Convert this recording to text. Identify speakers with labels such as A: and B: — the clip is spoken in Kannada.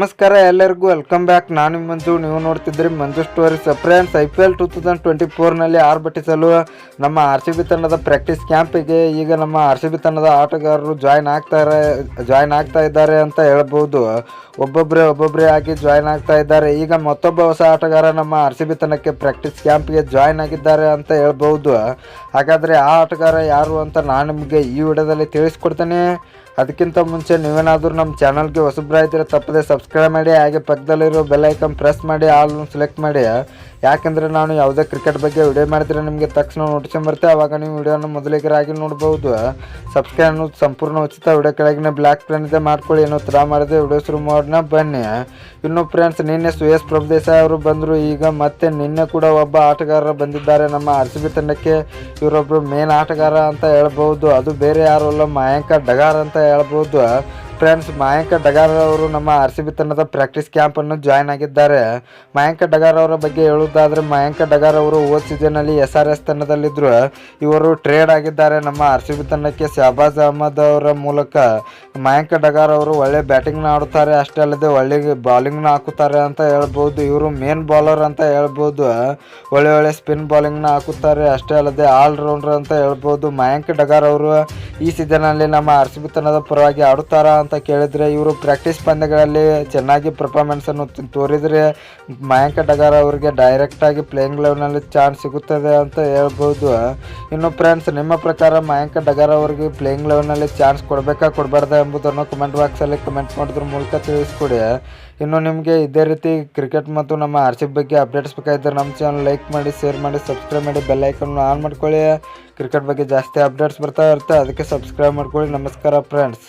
A: ನಮಸ್ಕಾರ ಎಲ್ಲರಿಗೂ ವೆಲ್ಕಮ್ ಬ್ಯಾಕ್ ನಾನು ಮಂಜು. ನೀವು ನೋಡ್ತಿದ್ರಿ Manju story friends I P L two thousand twenty ಫೋರ್ನಲ್ಲಿ ಆರ್ಭಟಿಸಲು ನಮ್ಮ ಆರ್ ಸಿ ಬಿ ತಂಡದ ಪ್ರಾಕ್ಟೀಸ್ ಕ್ಯಾಂಪಿಗೆ ಈಗ ನಮ್ಮ ಆರ್ ಸಿ ಬಿ ತಂಡದ ಆಟಗಾರರು ಜಾಯ್ನ್ ಆಗ್ತಾರೆ ಜಾಯ್ನ್ ಆಗ್ತಾ ಇದ್ದಾರೆ ಅಂತ ಹೇಳ್ಬೋದು. ಒಬ್ಬೊಬ್ಬರೇ ಒಬ್ಬೊಬ್ಬರೇ ಆಗಿ ಜಾಯ್ನ್ ಆಗ್ತಾ ಇದ್ದಾರೆ. ಈಗ ಮತ್ತೊಬ್ಬ ಹೊಸ ಆಟಗಾರ ನಮ್ಮ ಆರ್ ಸಿ ಬಿ ತಂಡಕ್ಕೆ ಪ್ರಾಕ್ಟೀಸ್ ಕ್ಯಾಂಪ್ಗೆ ಜಾಯ್ನ್ ಆಗಿದ್ದಾರೆ ಅಂತ ಹೇಳ್ಬೋದು. ಹಾಗಾದರೆ ಆ ಆಟಗಾರ ಯಾರು ಅಂತ ನಾನು ನಿಮಗೆ ಈ ವಿಡಿಯೋದಲ್ಲಿ ತಿಳಿಸ್ಕೊಡ್ತೇನೆ. ಅದಕ್ಕಿಂತ ಮುಂಚೆ ನೀವೇನಾದರೂ ನಮ್ಮ ಚಾನಲ್ಗೆ ಹೊಸಬ್ರಾಯ್ತಿರೋ ತಪ್ಪದೆ ಸಬ್ಸ್ಕ್ರೈಬ್ ಮಾಡಿ, ಹಾಗೆ ಪಕ್ಕದಲ್ಲಿರೋ ಬೆಲ್ ಐಕನ್ ಪ್ರೆಸ್ ಮಾಡಿ ಆಲ್ ಸೆಲೆಕ್ಟ್ ಮಾಡಿ ಯಾಕೆಂದರೆ ನಾನು ಯಾವುದೇ ಕ್ರಿಕೆಟ್ ಬಗ್ಗೆ ವಿಡಿಯೋ ಮಾಡಿದ್ರೆ ನಿಮಗೆ ತಕ್ಷಣ ನೋಟಿಫಿಕೇಶನ್ ಬರುತ್ತೆ ಆವಾಗ ನೀವು ವಿಡಿಯೋನ ಮೊದಲಿಗರಾಗಿ ನೋಡ್ಬೋದು. ಸಬ್ಸ್ಕ್ರೈಬ್ ಅನ್ನೋದು ಸಂಪೂರ್ಣ ಉಚಿತ ವಿಡಿಯೋ ಕೆಳಗಿನ ಬ್ಲ್ಯಾಕ್ ಇದೆ, ಮಾಡ್ಕೊಳ್ಳಿ ಏನೋ ಥರ ಮಾಡಿದೆ ವಿಡಿಯೋ ಶುರು ಮಾಡೋಣ, ಬನ್ನಿ. ಇನ್ನು ಫ್ರೆಂಡ್ಸ್ ನಿನ್ನೆ ಸುಯೇಶ್ ಪ್ರಭುದೇಸಾಯಿ ಅವರು ಬಂದರು, ಈಗ ಮತ್ತೆ ನಿನ್ನೆ ಕೂಡ ಒಬ್ಬ ಆಟಗಾರರು ಬಂದಿದ್ದಾರೆ, ನಮ್ಮ ಆರ್ ಸಿ ಬಿ ತಂಡಕ್ಕೆ. ಇವರೊಬ್ಬರು ಮೇನ್ ಆಟಗಾರ ಅಂತ ಹೇಳ್ಬೋದು. ಅದು ಬೇರೆ ಯಾರು ಅಲ್ಲ, ಮಯಾಂಕ ಡಗಾರ್ ಅಂತ ಹೇಳ್ಬೋದು. ಫ್ರೆಂಡ್ಸ್, ಮಯಾಂಕ ಡಗಾರ್ ಅವರು ನಮ್ಮ ಆರ್ ಸಿ ಬಿ ತಂಡದ ಪ್ರಾಕ್ಟೀಸ್ ಕ್ಯಾಂಪನ್ನು ಜಾಯ್ನ್ ಆಗಿದ್ದಾರೆ. ಮಯಾಂಕ ಡಗಾರ್ ಅವರ ಬಗ್ಗೆ ಹೇಳುವುದಾದರೆ, ಮಯಾಂಕ ಡಗಾರ್ ಅವರು ಹೋದ ಸೀಸನಲ್ಲಿ ಎಸ್ ಆರ್ ಎಸ್ ತಂಡದಲ್ಲಿದ್ದರು ಇವರು ಟ್ರೇಡ್ ಆಗಿದ್ದಾರೆ. ನಮ್ಮ ಆರ್ ಸಿ ಬಿ ತಂಡಕ್ಕೆ ಶಹಬಾಜ್ ಅಹಮದ್ ಅವರ ಮೂಲಕ ಮಯಾಂಕ ಡಗಾರ್ ಅವರು ಒಳ್ಳೆ ಬ್ಯಾಟಿಂಗ್ನ ಆಡುತ್ತಾರೆ. ಅಷ್ಟೇ ಅಲ್ಲದೆ ಒಳ್ಳೆ ಬಾಲಿಂಗ್ನ ಹಾಕುತ್ತಾರೆ ಅಂತ ಹೇಳ್ಬೋದು. ಇವರು ಮೇನ್ ಬಾಲರ್ ಅಂತ ಹೇಳ್ಬೋದು. ಒಳ್ಳೆ ಒಳ್ಳೆ ಸ್ಪಿನ್ ಬಾಲಿಂಗ್ನ ಹಾಕುತ್ತಾರೆ. ಅಷ್ಟೇ ಅಲ್ಲದೆ ಆಲ್ರೌಂಡರ್ ಅಂತ ಹೇಳ್ಬೋದು. ಮಯಾಂಕ್ ಡಗಾರ್ ಅವರು ಈ ಸೀಸನಲ್ಲಿ ನಮ್ಮ ಆರ್ ಸಿ ಬಿ ತಂಡದ ಪರವಾಗಿ ಆಡುತ್ತಾರಾ ಅಂತ ಕೇಳಿದರೆ ಇವರು ಪ್ರಾಕ್ಟೀಸ್ ಪಂದ್ಯಗಳಲ್ಲಿ ಚೆನ್ನಾಗಿ ಪರ್ಫಾರ್ಮೆನ್ಸನ್ನು ತೋರಿದರೆ ಮಯಾಂಕ ಡಗಾರ್ ಅವರಿಗೆ ಡೈರೆಕ್ಟಾಗಿ ಪ್ಲೇಯಿಂಗ್ ಲೆವೆಲ್ನಲ್ಲಿ ಚಾನ್ಸ್ ಸಿಗುತ್ತದೆ ಅಂತ ಹೇಳ್ಬೋದು. ಇನ್ನು ಫ್ರೆಂಡ್ಸ್ ನಿಮ್ಮ ಪ್ರಕಾರ ಮಯಾಂಕ ಡಗಾರ್ ಅವರಿಗೆ ಪ್ಲೇಯಿಂಗ್ ಲೆವೆಲ್ನಲ್ಲಿ ಚಾನ್ಸ್ ಕೊಡಬೇಕಾ, ಕೊಡಬಾರ್ದಾ ಎಂಬುದನ್ನು ಕಮೆಂಟ್ ಬಾಕ್ಸಲ್ಲಿ ಕಮೆಂಟ್ ಮಾಡೋದ್ರ ಮೂಲಕ ತಿಳಿಸ್ಕೊಡಿ. ಇನ್ನು ನಿಮಗೆ ಇದೇ ರೀತಿ ಕ್ರಿಕೆಟ್ ಮತ್ತು ನಮ್ಮ ಆರ್ ಸಿ ಬಗ್ಗೆ ಅಪ್ಡೇಟ್ಸ್ ಬೇಕಾಗಿದ್ದರೆ ನಮ್ಮ ಚಾನಲ್ ಲೈಕ್ ಮಾಡಿ ಶೇರ್ ಮಾಡಿ ಸಬ್ಸ್ಕ್ರೈಬ್ ಮಾಡಿ ಬೆಲ್ ಐಕನ್ ಆನ್ ಮಾಡ್ಕೊಳ್ಳಿ. ಕ್ರಿಕೆಟ್ ಬಗ್ಗೆ ಜಾಸ್ತಿ ಅಪ್ಡೇಟ್ಸ್ ಬರ್ತಾ ಇರುತ್ತೆ. ಅದಕ್ಕೆ ಸಬ್ಸ್ಕ್ರೈಬ್ ಮಾಡ್ಕೊಳ್ಳಿ. ನಮಸ್ಕಾರ ಫ್ರೆಂಡ್ಸ್